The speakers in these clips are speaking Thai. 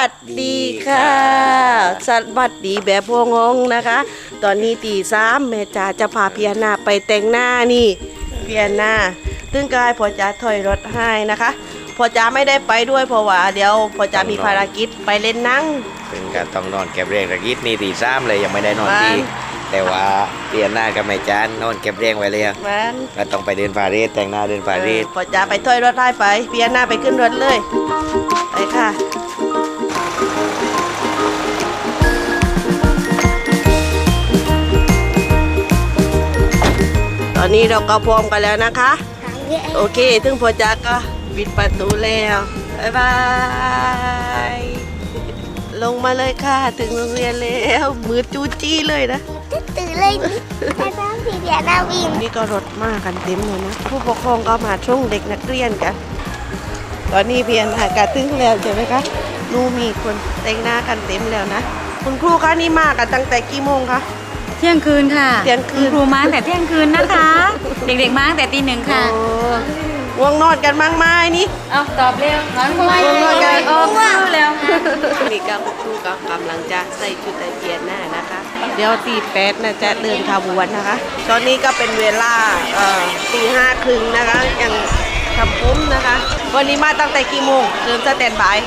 วัสดีค่ะ สวัสดีแบบพวงงนะคะ ตอนนี้ตีสามแม่จ๋าจะพาเพียนาไปแต่งหน้านี่ เพียนาซึ่งกายพอจ๋าถอยรถให้นะคะ พอจ๋าไม่ได้ไปด้วยเพราะว่าเดี๋ยวพอจ๋ามีภารกิจไปเล่นหนังซึ่งก็ต้องนอนเก็บเรียงตะกี้นี่ตีสามเลยยังไม่ได้นอนที่ว้แต่ว่าเปลี่ยนหน้ากับแม่จานนอนเก็บเรียงไว้เลยมันก็ต้องไปเดินฟาเรสแต่งหน้าเดินฟาเรส เออพอจ๋าไปถอยรถให้ไป เพียนาไปขึ้นรถเลย ไปค่ะ อนนี้เราก็พร้อมกันแล้วนะคะ โอเคถึงพอจากก็ปิดประตูแล้วบ๊ายบาย ลงมาเลยค่ะ ถึงโรงเรียนแล้วมือจูจี้เลยนะตื่นเลยแต่น้ำสีเดียนาวินนี่ก็รถมากันเต็มเลยนะผู้ปกครองก็มาช่วงเด็กนักเรียนกัน ตอนนี้เพียนหากาตึงแล้วใช่ไหมคะนูมีคนแต่งหน้ากันเต็มแล้วนะ คุณครูคะนี่มากันตั้งแต่กี่โมงคะ เที่ยงคืนค่ะเที่ยงคืน ณครูมาตั้งแต่เที่ยงคืนนะคะ เด็กๆมาตั้งแต่ตีหนึ่งค่ะ โอ้ง่วงนอนกันมากมายนี่ เอาตอบเร็วร้อนควายง่วงนอนกันโอ้คือแล้วค่ะนี่ก็ครูก็กำลังจะใส่ชุดไอเปียนหน้านะคะ เดี๋ยวตีแปดนะจะเดินขบวนนะคะ ตอนนี้ก็เป็นเวลาเอ่อตีห้าครึ่งนะคะยังทำปุ้มนะคะ วันนี้มาตั้งแต่กี่โมงเริ่มสแตนบาย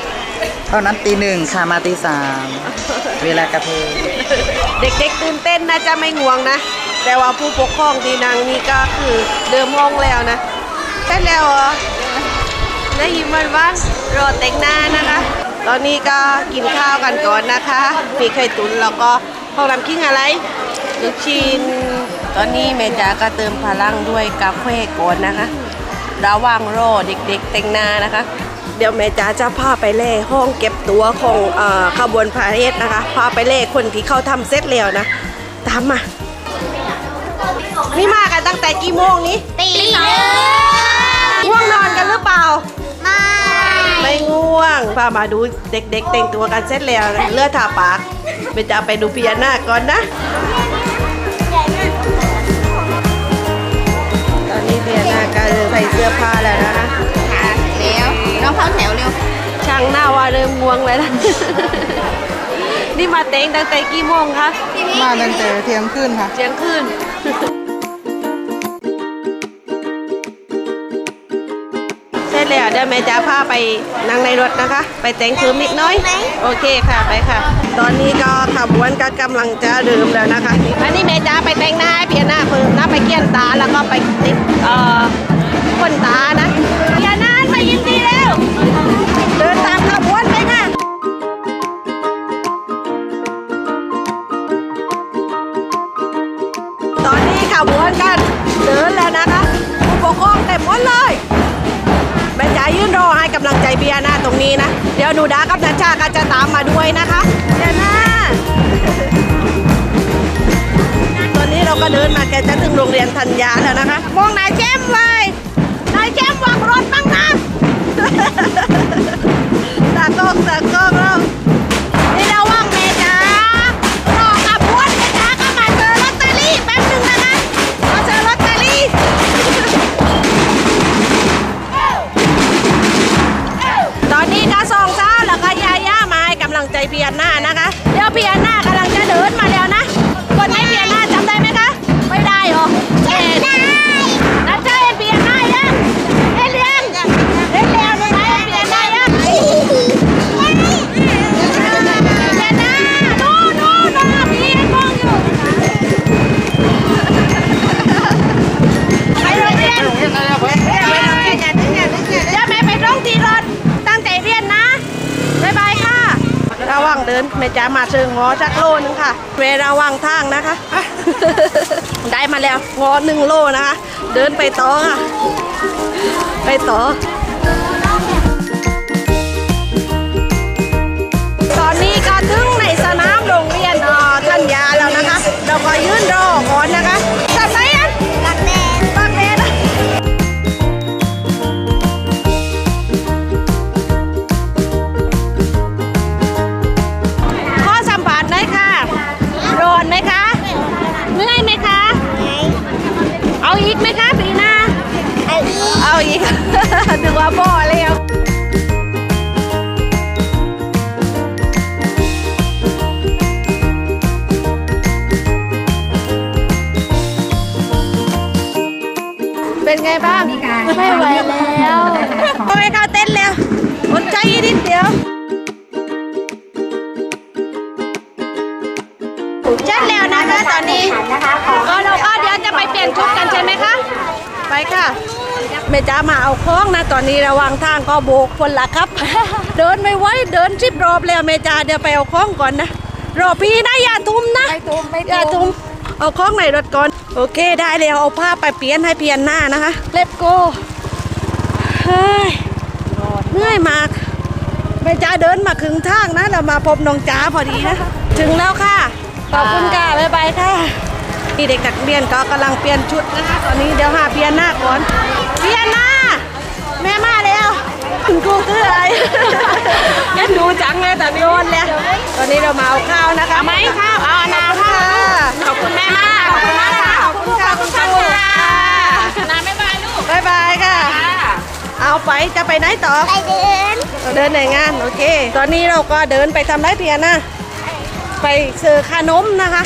เท่านั้นตีหนึ่งค่ะมาตีสามเวลากระเพยเด็กๆตื่นเต้นนะจะไม่ง่วงนะ แต่ว่าผู้ปกครองดีนางนี่ก็คือเดิมห้องแล้วนะใช่แล้วเหรอได้ยินมันว่ารอแต่งหน้านะคะ ตอนนี้ก็กินข้าวกันก่อนนะคะมีไข่ตุ๋นแล้วก็ห้องน้ำกิ้งอะไรลูกชิ้นตอนนี้แม่จ๋าก็เติมพลังด้วยกาแฟก่อนนะคะ ระหว่างรอเด็กๆแต่งหน้านะคะ เดี๋ยวแม่จ๋าจะพาไปเล่ห้องเก็บตัวของเอ่อขบวนพาเหรดนะคะ พาไปเล่คนที่เขาทำเสร็จแล้วนะ ตามมานี่มากันตั้งแต่กี่โมงนี้ตีหนึ่งง่วงนอนกันหรือเปล่า ไม่ ไม่ง่วง พามาดูเด็กๆ แต่งตัวกันเสร็จแล้วนะเลือดทาปากแม่จ๋าไปดูพญานาคก่อนนะ ตอนนี้พญานาคก็ใส่เสื้อผ้าแล้วนะคะเร็ว น้องเข้าแถวเร็ว ช่างหน้าว่าเริ่มง่วงแล้วนะ นี่มาเต็งตั้งแต่กี่โมงคะมาตั้งแต่เที่ยงคืนค่ะ เที่ยงคืนเสร็จแล้วเดี๋ยวแม่จะพาไปนั่งในรถนะคะ ไปแต่งคืมนิดน้อย โอเคค่ะไปค่ะ ตอนนี้ก็ขบวนก็กำลังจะเดิมแล้วนะคะ อันนี้แม่จะไปแต่งหน้าให้เพียหน้าเพิ่มนะไปเกี้ยนตาแล้วก็ไปติดเอ่อคนตานะเพียหน้าไปยินดี แล้วเดินตามขบวนไปค่ะตอนนี้ขบวนกันเดินแล้วนะคะผู้ปกครองเต็มหมดเลยแม่จ๋ายืนรอให้กำลังใจเบียร์หน้าตรงนี้นะ เดี๋ยวหนูดากับนัชชาก็จะตามมาด้วยนะคะเบียร์หน้าตอนนี้เราก็เดินมาแกจะถึงโรงเรียนธัญญาแล้วนะคะมองนายแชมป์เลยนายแชมป์วางรถบ้งนะ ตากล้องตากล้องเรา ระหว่างเดินแม่จ๋ามาเชิงงอจักโลนึงค่ะเวระหว่างทางนะคะ ได้มาแล้วงอหนึ่งโลนะคะ เดินไปต่อค่ะ ไปต่อ บ้าง ไม่ไหวแล้วโอ้ยเข้าเต้นแล้วอดใจอีกนิดเดียวเช็ดแล้วนะคะตอนนี้ก็เราก็เดี๋ยวจะไปเปลี่ยนชุดกันใช่ไหมคะ ไปค่ะแม่จ้ามาเอาของนะ ตอนนี้ระหวังทางก็โบกคนละครับ เดินไม่ไหวเดินชิบรอบแล้วแม่จ้าเดี๋ยวไปเอาของก่อนนะรอพี่นะอย่าทุ่มนะอย่าทุ่ม เอาของในรถก่อน โอเคได้แล้วเอาผ้าไปเปลี่ยนให้เปลี่ยนหน้านะคะ เล็บโกเฮ้ยเหนื่อยมากแม่จ้าเดินมาครึ่งทางนะเรามาพบน้องจ้าพอดีนะ ถึงแล้วค่ะ ขอบคุณค่ะบ๊ายบายค่ะนี่เด็กนักเรียนก็กำลังเปลี่ยนชุดนะคะ ตอนนี้เดี๋ยวหาเปลี่ยนหน้าก่อนเปลี่ยนหน้าแม่มาแล้วคุณครูคืออะไรเล่นดูจังเลยแต่โยนแล้ว ตอนนี้เรามาเอาข้าวนะ อาไปจะไปไหนต่อ ไปเดินเราเดินในงานโอเค ตอนนี้เราก็เดินไปทำไรเพียนะ ไปซื้อขนมนะคะ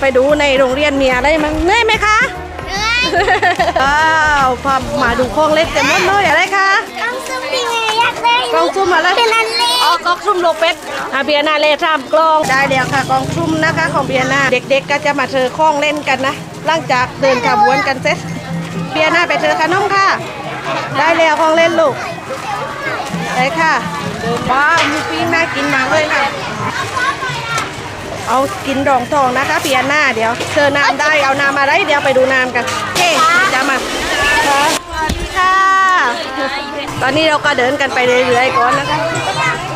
ไปดูในโรงเรียนมีอะไรมั้งเหนื่อยไหมคะเหนื่อยอ้าวพามาดูคลองเล็กเต็มหมดเลยอะไรคะกล้องซุ่มดีไงอยากได้กล่องซุ่มอะไรเป็นอันเล็กอ๋อกล่องซุ่มโลเป็ดอาเบียนาเล่ทำกล่องได้แล้วค่ะกล่องซุ่มนะคะของเบียนาเด็ก ๆ ก็จะมาเธอคล้องเล่นกันนะหลังจากเดินขบวนกันเสร็จเบียนาไปเธอขนมค่ะ ได้แล้วคล้องเล่นลูกได้ค่ะว้าวมีปิ้งน่ากินมากเลยค่ะ เอากินรองทองนะคะเปียหน้าเดี๋ยวเชิญน้ำได้เอาน้ำมาได้เดี๋ยวไปดูน้ำกันเฮ้จะมาค่ะสวัสดีค่ะ ตอนนี้เราก็เดินกันไปเรื่อยๆก่อนนะคะ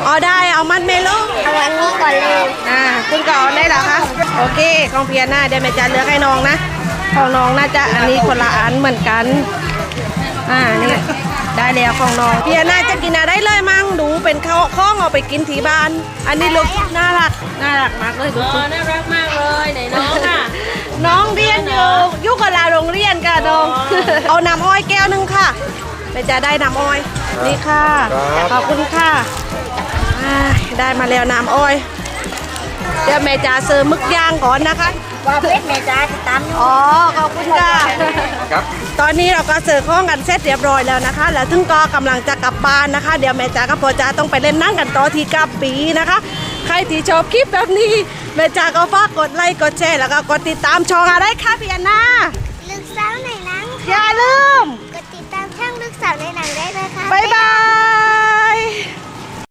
อ๋อได้เอามัดเมโลเอาอันนี้ก่อนเลยอ่าคุณก็เอาได้เหรอคะโอเคของเพียหน้าเดี๋ยวแม่จะเลือกให้น้องนะของน้องน่าจะอันนี้คนละอันเหมือนกัน อ่านี่ได้แล้วของน้องเพียหน้าจะกินอะไรเลยมั้งดูเป็นข้าวข้องเอาไปกินที่บ้าน อันนี้ลูกน่ารักน่ารักมากเลยดูสิน่ารักมากเลยไหนน้องอะน้องเรียนอยู่อยุกับลาโรงเรียนค่ะน้องเอาน้ำอ้อยแก้วหนึงค่ะเดี๋ยวจะได้น้ำอ้อยนี่ค่ะขอบคุณค่ะอ่าได้มาแล้วน้ำอ้อยเดี๋ยวแม่จ๋าเสิร์ฟมึกย่างก่อนนะคะ ว่าเพชรแม่จ้าจะตามอ๋อขอบคุณค่ะตอนนี้เราก็เสิร์ฟข้องกันเสร็จเรียบร้อยแล้วนะคะ แล้วถึงก็กำลังจะกลับบ้านนะคะ เดี๋ยวแม่จ๋ากับพ่อจ๋าต้องไปเล่นนั่งกันต่อที่กลับปีนะคะ ใครที่ชอบคลิปแบบนี้แม่จ๋าก็ฝากกดไลค์กดแชร์แล้วก็กดติดตามช่องอะไรคะพี่อันนาลึกสาวในหนังอย่าลืมกดติดตามช่องลึกสาวในหนังได้เลยค่ะ บ๊ายบาย